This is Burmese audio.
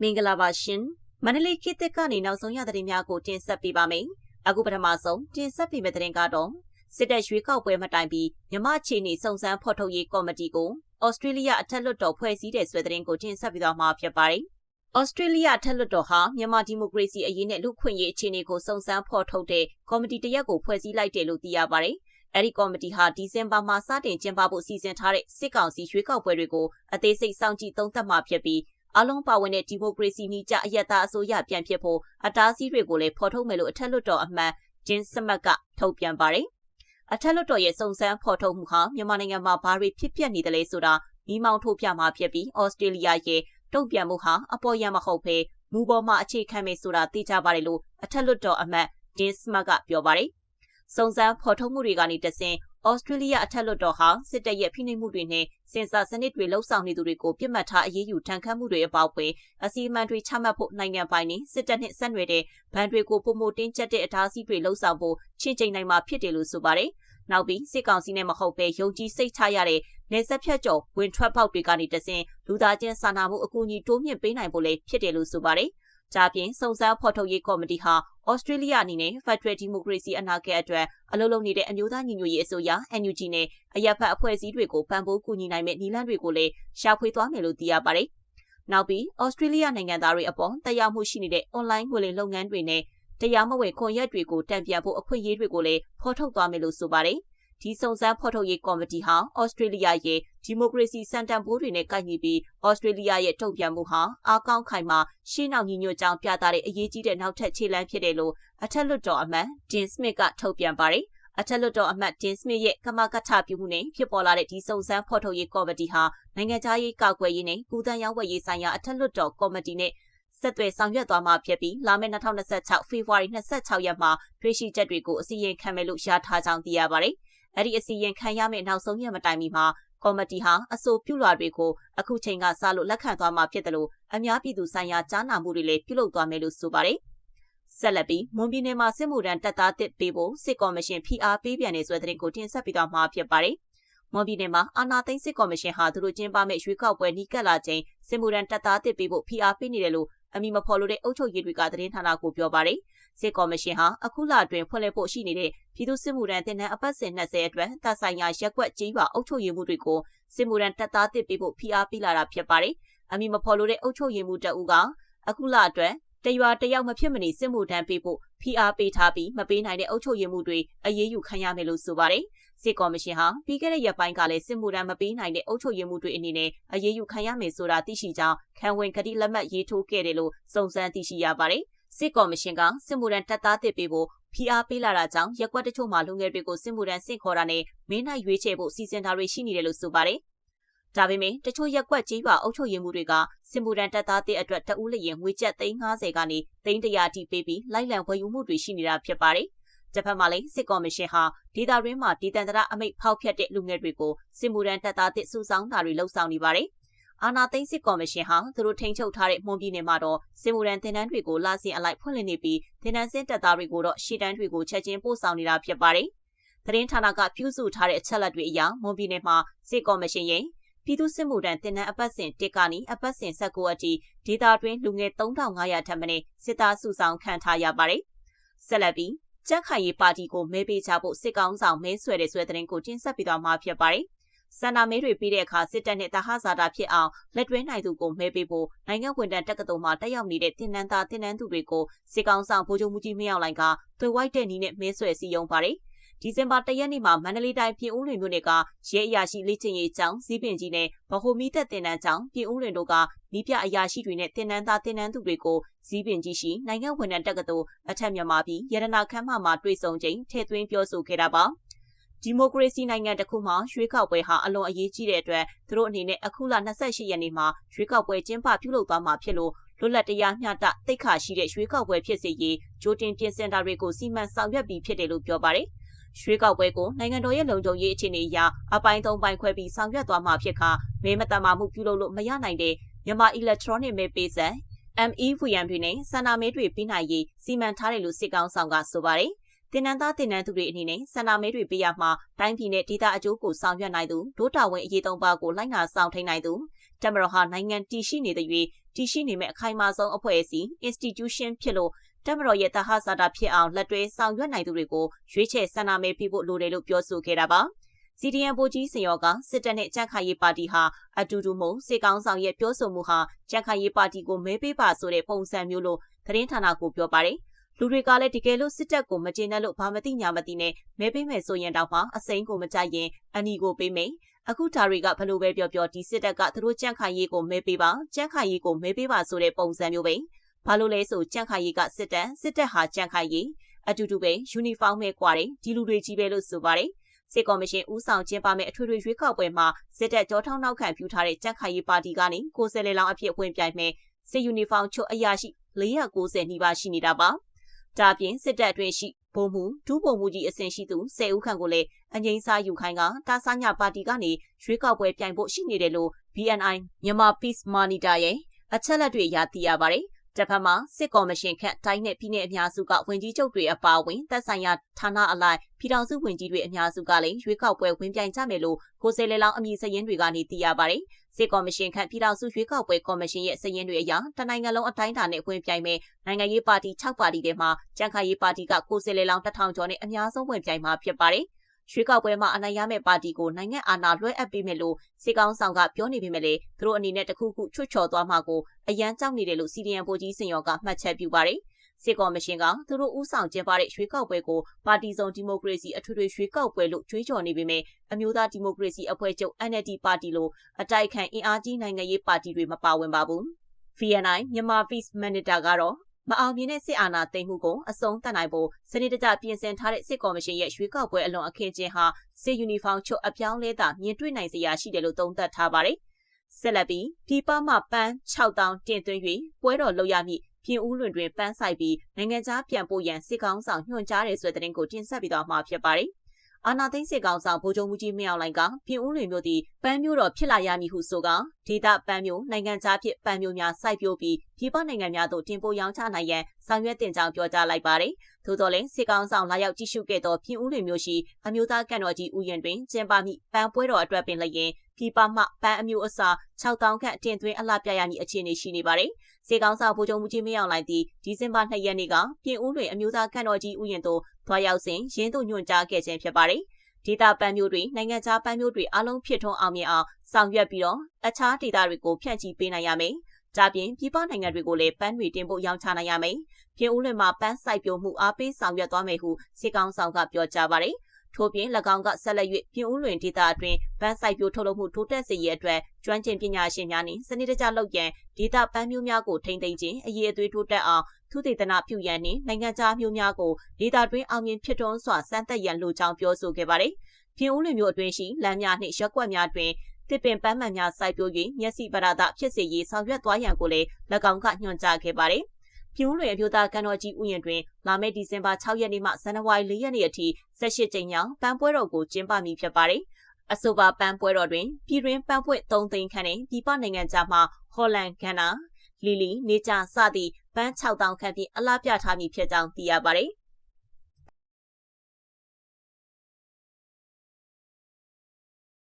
မင်္ဂလာပါရှင်မန္တလေးခေတ်သစ်ကနေနောက်ဆုံးရသတင်းများကိုတင်ဆက်ပေးပါမယ်အခုပထမဆုံးတင်ဆက်ပေးမယ့်သတင်းကတော့စစ်တပ်ရွေးကောက်ပွဲမတိုင်ပြီးမြမချီနေစုံစမ်းဖော်ထုတ်ရေးကော်မတီကိုဩစတြေးလျအထက်လွှတ်တော်ဖွဲ့စည်းတဲ့ဆွေသတင်းကိုတင်ဆက်ပေးသွားမှာဖြစ်ပါတယ်ဩစတြေးလျထက်လွှတ်တော်ဟာမြန်မာဒီမိုကရေစီအရေးနဲ့လူ့ခွင့်ရေးအခြေအနေကိုစုံစမ်းဖော်ထုတ်တဲ့ကော်မတီတရက်ကိုဖွဲ့စည်းလိုက်တယ်လို့သိရပါတယ်။ အဲဒီကော်မတီဟာဒီဇင်ဘာမှာစတင်ကျင်းပဖို့စီစဉ်ထားတဲ့စစ်ကောင်စီရွေးကောက်ပွဲတွေကိုအသေးစိတ်စောင့်ကြည့်သုံးသပ်မှာဖြစ်ပြီးအလုံးပါဝင်တဲ့ဒီမိုကရေစီနည်းကျအယက်သားအစိုးရပြန်ဖြစ်ဖို့အတားအဆီးတွေကိုလည်းဖော်ထုတ်မယ်လို့အထက်လွှတ်တော်အမတ်ဂျင်းစမတ်ကထုတ်ပြန်ပါတယ်။အထက်လွှတ်တော်ရဲ့စုံစမ်းဖော်ထုတ်မှုဟာမြန်မာနိုင်ငံမှာဘာတွေဖြစ်ပျက်နေတယ်လဲဆိုတာမိမောင်းထုတ်ပြမှာဖြစ်ပြီးဩစတြေးလျရဲ့တုံ့ပြန်မှုဟာအပေါ်ရမဟုတ်ဘဲမူပေါ်မှာအခြေခံမယ်ဆိုတာသိကြပါတယ်လို့အထက်လွှတ်တော်အမတ်ဂျင်းစမတ်ကပြောပါတယ်။ စုံစမ်းဖော်ထုတ်မှုတွေကနေတဆင့်ဩစတြေးလျအထက်လွှတ်တော်ဟာစစ်တပ်ရဲ့ဖိနှိပ်မှုတွေနဲ့စင်ဆာစနစ်တွေလှုပ်ဆောင်နေသူတွေကိုပြစ်မှတ်ထားအရေးယူထန်ခတ်မှုတွေအပေါအွယ်အစီအမံတွေချမှတ်ဖို့နိုင်ငံပိုင်နဲ့စစ်တပ်နဲ့ဆက်နွယ်တဲ့ဗန်တွေကိုပုံမတင်းကျပ်တဲ့အတားအဆီးတွေလှုပ်ဆောင်ဖို့ချင်းချိန်နိုင်မှာဖြစ်တယ်လို့ဆိုပါတယ်။နောက်ပြီးစစ်ကောင်စီနဲ့မဟုတ်ပဲယုံကြည်စိတ်ချရတဲ့နေဆက်ဖြတ်ကျော်ဝင်ထွက်ပေါက်တွေကနေတဆင်လူသားချင်းစာနာမှုအကူအညီတိုးမြင့်ပေးနိုင်ဖို့လည်းဖြစ်တယ်လို့ဆိုပါတယ်။ကြာပြင်စုံစမ်းဖော်ထုတ်ရေးကော်မတီဟာ ဩစတြေးလျအနေနဲ့ Federal Democracy အနာဂတ်အတွက်အလုပ်လုပ်နေတဲ့အမျိုးသားညီညွတ်ရေးအစိုးရ NUG နဲ့အရက်ဖတ်အဖွဲ့အစည်းတွေကိုပံ့ပိုးကူညီနိုင်မယ့်နည်းလမ်းတွေကိုလည်းရှာဖွေသွားမယ်လို့သိရပါတယ်။နောက်ပြီးဩစတြေးလျနိုင်ငံသားတွေအပေါ်တရားမှုရှိနေတဲ့ online ငွေလိမ်လုပ်ငန်းတွေနဲ့တရားမဝင်ခွန်ရက်တွေကိုတံပြန်ဖို့အခွင့်အရေးတွေကိုလည်းဖော်ထုတ်သွားမယ်လို့ဆိုပါတယ်။ ဒီစုံစမ်းဖော်ထုတ်ရေးကော်မတီဟာဩစတြေးလျရဲ့ဒီမိုကရေစီစံတန်ဖိုးတွေနဲ့ကိုက်ညီပြီးဩစတြေးလျရဲ့တုံ့ပြန်မှုဟာအားကောင်းခိုင်မာရှင်းနောက်ညီညွတ်ကြောင်းပြသတဲ့အရေးကြီးတဲ့နောက်ထပ်ခြေလှမ်းဖြစ်တယ်လို့အထက်လွှတ်တော်အမတ်ဂျင်စမစ်ကထုတ်ပြန်ပါတယ်အထက်လွှတ်တော်အမတ်ဂျင်စမစ်ရဲ့ကမကထပြုမှုနဲ့ဖြစ်ပေါ်လာတဲ့ဒီစုံစမ်းဖော်ထုတ်ရေးကော်မတီဟာနိုင်ငံခြားရေးကာကွယ်ရေးနဲ့ကုသရေးဝယ်ရေးဆိုင်ရာအထက်လွှတ်တော်ကော်မတီနဲ့ဆက်သွယ်ဆောင်ရွက်သွားမှာဖြစ်ပြီးလာမယ့်2026ဖေဖော်ဝါရီ26ရက်မှာတွေ့ရှိချက်တွေကိုအစီရင်ခံမယ်လို့ရှားထားကြောင်းသိရပါတယ်။ အဲ့ဒီအစီရင်ခံရမယ့်နောက်ဆုံးရက်မတိုင်မီမှာကော်မတီဟာအဆိုပြုလွှာတွေကိုအခုချိန်ကစလို့လက်ခံသွားမှာဖြစ်တယ်လို့အများပြည်သူဆိုင်ရာကြားနာမှုတွေလည်းပြုလုပ်သွားမယ်လို့ဆိုပါတယ်။ဆက်လက်ပြီးမွန်ပြည်နယ်မှာစစ်မှုထမ်းတပ်သားတစ်ပေးဖို့စစ်ကော်မရှင်ဖိအားပေးပြန်နေဆိုတဲ့သတင်းကိုတင်ဆက်ပြီးတော့မှာဖြစ်ပါတယ်။မွန်ပြည်နယ်မှာအာဏာသိမ်းစစ်ကော်မရှင်ဟာသူတို့ကျင်းပမဲ့ရွေးကောက်ပွဲနှီးကပ်လာချိန်စစ်မှုထမ်းတပ်သားတစ်ပေးဖို့ဖိအားပေးနေတယ်လို့အမိမဖော်လို့တဲ့အုပ်ချုပ်ရေးတွေကသတင်းဌာနကိုပြောပါတယ်။ စစ်ကော်မရှင်ဟာအခုလအတွင်းဖွင့်လှစ်ဖို့ရှိနေတဲ့ပြည်သူ့စစ်မှုထမ်းတင်နန်းအပတ်စဉ်20အတွက်တပ်ဆိုင်ရာရက်ကွက်ကြီးပါအုပ်ချုပ်ရေးမှုတွေကိုစစ်မှုထမ်းတပ်သားတစ်ပေးဖို့ဖိအားပေးလာတာဖြစ်ပါတယ်။အမိမဖော်လို့တဲ့အုပ်ချုပ်ရေးမှုတအူးကအခုလအတွက်တရွာတယောက်မဖြစ်မနေစစ်မှုထမ်းပေးဖို့ဖိအားပေးထားပြီးမပေးနိုင်တဲ့အုပ်ချုပ်ရေးမှုတွေအရေးယူခံရမယ်လို့ဆိုပါတယ်။စစ်ကော်မရှင်ဟာပြီးခဲ့တဲ့ရက်ပိုင်းကလည်းစစ်မှုထမ်းမပေးနိုင်တဲ့အုပ်ချုပ်ရေးမှုတွေအနေနဲ့အရေးယူခံရမယ်ဆိုတာသိရှိကြောင်းခံဝင်ကတိလက်မှတ်ရေးထိုးခဲ့တယ်လို့စုံစမ်းသိရှိရပါတယ်။ စစ်ကော်မရှင်ကစစ်မှုထမ်းတပ်သားတစ်ပေးဖို့ဖိအားပေးလာတာကြောင့်ရက်ကွက်တချို့မှာလူငယ်တွေကိုစစ်မှုထမ်းဆင့်ခေါ်တာနဲ့မင်းနိုင်ရွေးချယ်ဖို့စီစဉ်တာတွေရှိနေတယ်လို့ဆိုပါတယ်။ဒါပေမဲ့တချို့ရက်ကွက်ကြီးပါအုပ်ချုပ်ရေးမှုတွေကစင်မူရန်တပ်သားတဲ့အတွက်တဦးလျင်ငွေကျပ်350ကနေ300အထိပေးပြီးလိုက်လံဝယ်ယူမှုတွေရှိနေတာဖြစ်ပါတယ်။တစ်ဖက်မှာလည်းစစ်ကော်မရှင်ဟာဒေတာရင်းမှာဒေသန္တရအမိတ်ဖောက်ဖျက်တဲ့လူငယ်တွေကိုစင်မူရန်တပ်သားတဲ့စုဆောင်းတာတွေလှုပ်ဆောင်နေပါတယ်။ အာနာသိန်းစစ်ကော်မရှင်ဟာသူတို့ထိန်းချုပ်ထားတဲ့မွန်ပြည်နယ်မှာတော့စင်မူရန်တင်နန်းတွေကိုလာစဉ်အလိုက်ဖွင့်လှစ်နေပြီးတင်နန်းစင်းတပ်သားတွေကိုတော့ရှီတန်းတွေကိုချက်ချင်းပို့ဆောင်နေတာဖြစ်ပါတယ်။သတင်းဌာနကပြုစုထားတဲ့အချက်လက်တွေအရမွန်ပြည်နယ်မှာစစ်ကော်မရှင်ရဲ့ပြည်သူ့စစ်မှုထမ်းတင်နန်းအပတ်စဉ်1ကနေအပတ်စဉ်19အထိဒေသတွင်းလူငယ်3500ထပ်မံစစ်သားစုဆောင်ခံထားရပါတယ်။ဆက်လက်ပြီးကြက်ခိုင်ရေးပါတီကိုမဲပေးချဖို့စစ်ကောင်းဆောင်မဲဆွဲတဲ့ဆွဲတဲ့ကိုတင်ဆက်ပြီးတော့မှာဖြစ်ပါတယ်။ စန္ဒမဲတွေပြီးတဲ့အခါစစ်တပ်နဲ့တဟဇာတာဖြစ်အောင်လက်တွဲနိုင်သူကိုမဲပေးဖို့နိုင်ငံဝန်ထမ်းတက္ကသိုလ်မှာတက်ရောက်နေတဲ့တင်နန်းသားတင်နန်းသူတွေကိုစစ်ကောင်ဆောင်ဗိုလ်ချုပ်မှုကြီးမင်းအောင်လှိုင်ကသွေဝိုက်တဲ့နီးနဲ့မဲဆွဲစည်းရုံးပါတယ်။ဒီဇင်ဘာ၁ရက်နေ့မှာမန္တလေးတိုင်းပြည်ဦးလွင်မြို့နယ်ကရဲအရာရှိလေ့ကျင့်ရေးကျောင်းစီးပင်ကြီးနဲ့ဗဟိုမီသက်တင်နန်းကျောင်းပြည်ဦးလွင်တို့ကမိပြအရာရှိတွေနဲ့တင်နန်းသားတင်နန်းသူတွေကိုစည်းပင်ကြီးရှိနိုင်ငံဝန်ထမ်းတက္ကသိုလ်အထက်မြန်မာပြည်ရတနာခမ်းမမှာတွေ့ဆုံချိန်ထည့်သွင်းပြောဆိုခဲ့တာပါ ဒီမိုကရေစီနိုင်ငံတစ်ခုမှာရွေးကောက်ပွဲဟာအလွန်အရေးကြီးတဲ့အတွက်သူတို့အနေနဲ့အခုလ28ရက်နေ့မှာရွေးကောက်ပွဲကျင်းပပြုလုပ်သွားမှာဖြစ်လို့လွတ်လပ်တရားမျှတသိက္ခာရှိတဲ့ရွေးကောက်ပွဲဖြစ်စေရေးကြိုတင်ပြင်ဆင်တာတွေကိုစီမံဆောင်ရွက်ပြီးဖြစ်တယ်လို့ပြောပါတယ်။ရွှေကောက်ပွဲကိုနိုင်ငံတော်ရဲ့လုံခြုံရေးအခြေအနေအရအပိုင်းသုံးပိုင်းခွဲပြီးဆောင်ရွက်သွားမှာဖြစ်ခါမဲမတမာမှုပြုလုပ်လို့မရနိုင်တဲ့မြန်မာ electronic မဲပေးစံ MEVM တွေနဲ့စန္ဒမဲတွေပြီးနိုင်ရေးစီမံထားတယ်လို့စစ်ကောင်ဆောင်ကဆိုပါတယ်။ တင်နန်းသားတင်နန်းသူတွေအနေနဲ့ဆန္ဒမဲတွေပေးရမှာတိုင်းပြည်နဲ့ဒေသအကျိုးကိုဆောင်ရွက်နိုင်သူဒို့တာဝန်အရေးသုံးပါးကိုလိုက်နာဆောင်ထိန်နိုင်သူတမရဟာနိုင်ငံတည်ရှိနေတဲ့၍တည်ရှိနေမဲ့အခိုင်အမာဆုံးအဖွဲ့အစည်း institution ဖြစ်လို့တမတော်ရဲ့တဟဇာတာဖြစ်အောင်လက်တွဲဆောင်ရွက်နိုင်သူတွေကိုရွေးချယ်ဆန္ဒမဲပေးဖို့လိုတယ်လို့ပြောဆိုခဲ့တာပါ။ CDM ဗိုလ်ကြီးစင်ရောကစစ်တပ်နဲ့ကြန့်ခိုင်ရေးပါတီဟာအတူတူမို့စေကောင်းဆောင်ရဲ့ပြောဆိုမှုဟာကြန့်ခိုင်ရေးပါတီကိုမဲပေးပါဆိုတဲ့ပုံစံမျိုးလို့သတင်းဌာနကိုပြောပါတယ်။ လူတွေကလည်းတကယ်လို့စစ်တပ်ကိုမကျေနပ်လို့ဘာမသိညာမသိနဲ့မဲပေးမယ်ဆိုရင်တော့မှအစိမ်းကိုမကြိုက်ရင်အနီကိုပေးမယ်။အခုဒါတွေကဘလို့ပဲပြောပြောဒီစစ်တပ်ကသူတို့ကြန့်ခိုင်ရေးကိုမဲပေးပါကြန့်ခိုင်ရေးကိုမဲပေးပါဆိုတဲ့ပုံစံမျိုးပဲ။ဘာလို့လဲဆိုကြန့်ခိုင်ရေးကစစ်တပ်စစ်တပ်ဟာကြန့်ခိုင်ရေးအတူတူပဲယူနီဖောင်းမဲ့ကွာတယ်ဒီလူတွေကြီးပဲလို့ဆိုပါတယ်။စစ်ကော်မရှင်ဦးဆောင်ကျင်းပမဲ့အထွေထွေရွေးကောက်ပွဲမှာစစ်တပ်ကြောထောင်းနောက်ခံပြုထားတဲ့ကြက်ခိုင်ရေးပါတီကနေကိုယ်စားလှယ်လောင်းအဖြစ်ဝင်ပြိုင်မဲ့စစ်ယူနီဖောင်းချုပ်အရာရှိ490နီးပါးရှိနေတာပါ။ ဒါပြင်စစ်တပ်အတွင်းရှိဘုံမှုဒုဗိုလ်မှုကြီးအဆင့်ရှိသူ10ဦးခန့်ကိုလည်းအငိမ့်စားယူခိုင်းကတာဆာညပါတီကနေရွေးကောက်ပွဲပြိုင်ဖို့ရှိနေတယ်လို့ BNI မြန်မာ Peace Monitor ရဲ့အချက်လက်တွေအရသိရပါတယ် တစ်ဖက်မှာစစ်ကော်မရှင်ခန့်တိုင်းနဲ့ပြည်내အများစုကဝင်ကြီးချုပ်တွေအပါအဝင်တပ်ဆိုင်ရာဌာနအလိုက်ပြည်ထောင်စုဝင်ကြီးတွေအများစုကလည်းရွေးကောက်ပွဲဝင်ပြိုင်ကြမယ်လို့ကိုယ်စားလှယ်လောင်းအမည်စရင်းတွေကနေသိရပါတယ်။စစ်ကော်မရှင်ခန့်ပြည်ထောင်စုရွေးကောက်ပွဲကော်မရှင်ရဲ့စရင်းတွေအရတနိုင်ငံလုံးအတိုင်းအတာနဲ့ဝင်ပြိုင်မယ်နိုင်ငံရေးပါတီ6ပါတီထဲမှာကြံ့ခိုင်ရေးပါတီကကိုယ်စားလှယ်လောင်း1000ကျော်နဲ့အများဆုံးဝင်ပြိုင်မှာဖြစ်ပါတယ်။ ရွေးကောက်ပွဲမှာအနိုင်ရမယ့်ပါတီကိုနိုင်ငံအာဏာလွှဲအပ်ပေးမယ်လို့စစ်ကောင်ဆောင်ကပြောနေပေမဲ့လေသူတို့အနေနဲ့တခုခုချွတ်ချော်သွားမှာကိုအရန်ကြောက်နေတယ်လို့စီဒီအန်ဗိုလ်ကြီးစင်ရောကမှတ်ချက်ပြုပါတယ်စစ်ကော်မရှင်ကသူတို့ဥဆောင်ကျင်းပတဲ့ရွေးကောက်ပွဲကိုပါတီစုံဒီမိုကရေစီအထွေထွေရွေးကောက်ပွဲလို့ကြွေးကြော်နေပေမဲ့အမျိုးသားဒီမိုကရေစီအဖွဲ့ချုပ် NLD ပါတီလို့အတိုက်ခံအင်အားကြီးနိုင်ငံရေးပါတီတွေမပါဝင်ပါဘူး။ VNI မြန်မာ Peace Monitor ကတော့ မအောင်မြင်တဲ့စစ်အာဏာသိမ်းမှုကိုအဆုံးသတ်နိုင်ဖို့စနစ်တကျပြင်ဆင်ထားတဲ့စစ်ကော်မရှင်ရဲ့ရွေးကောက်ပွဲအလွန်အခင်းချင်းဟာစစ်ယူနီဖောင်းချုပ်အပြောင်းလဲသာမြင်တွေ့နိုင်စရာရှိတယ်လို့သုံးသပ်ထားပါတယ်။ဆက်လက်ပြီးပြည်ပမှပန်း6000တင်သွင်း၍ပွဲတော်လုပ်ရမည်ပြင်ဦးလွင်တွင်ပန်းဆိုင်ပြီးနိုင်ငံခြားပြန်ပို့ရန်စစ်ကောင်ဆောင်ညွှန်ကြားတယ်ဆိုတဲ့သတင်းကိုတင်ဆက်ပြီးတော့မှာဖြစ်ပါတယ်။ အာနာသိန်းစစ်ကောင်ဆောင်ဗိုလ်ချုပ်မှုကြီးမင်းအောင်လှိုင်ကပြင်ဦးလွင်မြို့သည်ပန်းမျိုးတော်ဖြစ်လာရမည်ဟုဆိုကဒေသပန်းမျိုးနိုင်ငံခြားဖြစ်ပန်းမျိုးများစိုက်ပျိုးပြီးပြည်ပနိုင်ငံများသို့တင်ပို့ရောင်းချနိုင်ရန်ဆောင်ရွက်တင်ကြောင်းပြောကြားလိုက်ပါတယ်။သို့တော်လည်းစစ်ကောင်ဆောင်လာရောက်ကြည့်ရှုခဲ့သောပြင်ဦးလွင်မြို့ရှိအမျိုးသားကန်တော်ကြီးဦးရင်တွင်ကျင်းပမိပန်းပွဲတော်အတွက်ပင်လည်း ပြည်ပမှပန်းအမျိုးအစား6000ခန့်တင်သွင်းအလှပြရမည်အခြေအနေရှိနေပါတယ်။စေကောင်းစာဗိုလ်ချုပ်မှုကြီးမင်းအောင်လှိုင်သည်ဒီဇင်ဘာ2ရက်နေ့ကပြင်ဦးလွင်အမျိုးသားကန်တော်ကြီးဦးရင်တို့ထွားရောက်စဉ်ရင်းတို့ညွှန်ကြားခဲ့ခြင်းဖြစ်ပါတယ်။ဒေတာပန်းမျိုးတွေနိုင်ငံခြားပန်းမျိုးတွေအလုံးဖြစ်ထွန်းအောင်မြင်အောင်ဆောင်ရွက်ပြီးတော့အခြားဒေတာတွေကိုဖြန့်ချီပေးနိုင်ရမယ်။ဒါပြင်ပြည်ပနိုင်ငံတွေကိုလည်းပန်းတွေတင်ပို့ရောင်းချနိုင်ရမယ်။ပြင်ဦးလွင်မှာပန်းစိုက်ပျိုးမှုအားပေးဆောင်ရွက်သွားမယ်ဟုစေကောင်းဆောင်ကပြောကြားပါတယ်။ ထို့ပြင်၎င်းကဆက်လက်၍ပြင်ဦးလွင်ဒေသအတွင်းဗန်းစိုက်ပျိုးထုတ်လုပ်မှုတိုးတက်စေရတဲ့အတွက်ကျွမ်းကျင်ပညာရှင်များနှင့်စနစ်တကျလုပ်ရန်ဒေသပန်းမျိုးများကိုထိန်းသိမ်းခြင်းအရေးအသွေးတိုးတက်အောင်သုတေသနပြုရန်နှင့်နိုင်ငံခြားမျိုးများကိုဒေသတွင်းအောင်မြင်ဖြစ်ထွန်းစွာစမ်းသပ်ရန်လိုကြောင်းပြောဆိုခဲ့ပါတယ်။ပြင်ဦးလွင်မျိုးအတွင်းရှိလမ်းများနှင့်ရက်ွက်များတွင်တစ်ပင်ပန်းမှန်များစိုက်ပျိုး၍မျက်စိပရဒဖြစ်စေရေးဆောင်ရွက်သွားရန်ကိုလည်း၎င်းကညွှန်ကြားခဲ့ပါတယ်။ ပြူးလွင်အမျိုးသားကန်တော်ကြီးဥယျာဉ်တွင်လာမယ့်ဒီဇင်ဘာ6ရက်နေ့မှဇန်နဝါရီ4ရက်နေ့အထိ18ကြိမ်မြောက်ပန်းပွဲတော်ကိုကျင်းပမည်ဖြစ်ပါတယ်။အဆိုပါပန်းပွဲတော်တွင်ပြည်တွင်ပန်းပွင့်3သိန်းခန့်နှင့်ပြည်ပနိုင်ငံခြားမှဟော်လန်ဂန်နာလီလီနေကြစသည့်ပန်း6000ခန့်ဖြင့်အလားပြထားမည်ဖြစ်ကြောင်းသိရပါတယ်။